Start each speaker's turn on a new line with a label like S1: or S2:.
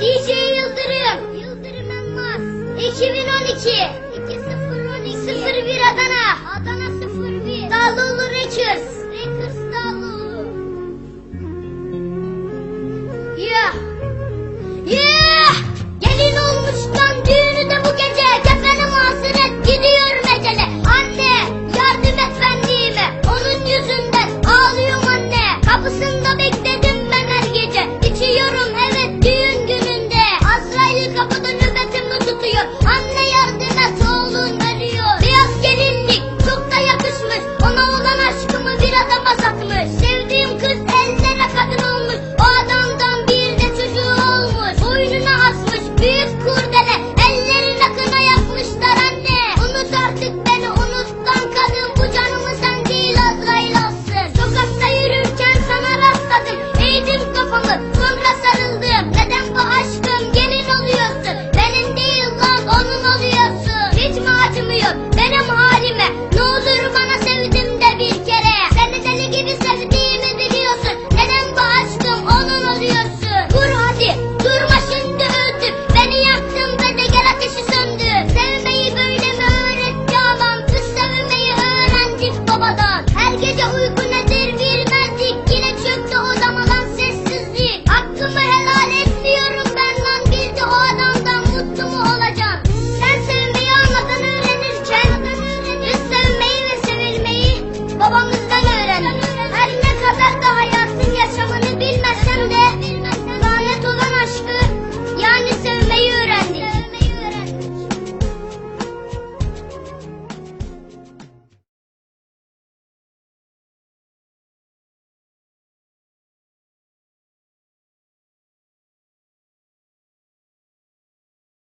S1: DJ Yıldırım. Yıldırım Elmas. 2012. 2012. 01 Adana. Adana 01. Dağlıoğlu Rekers. Rekers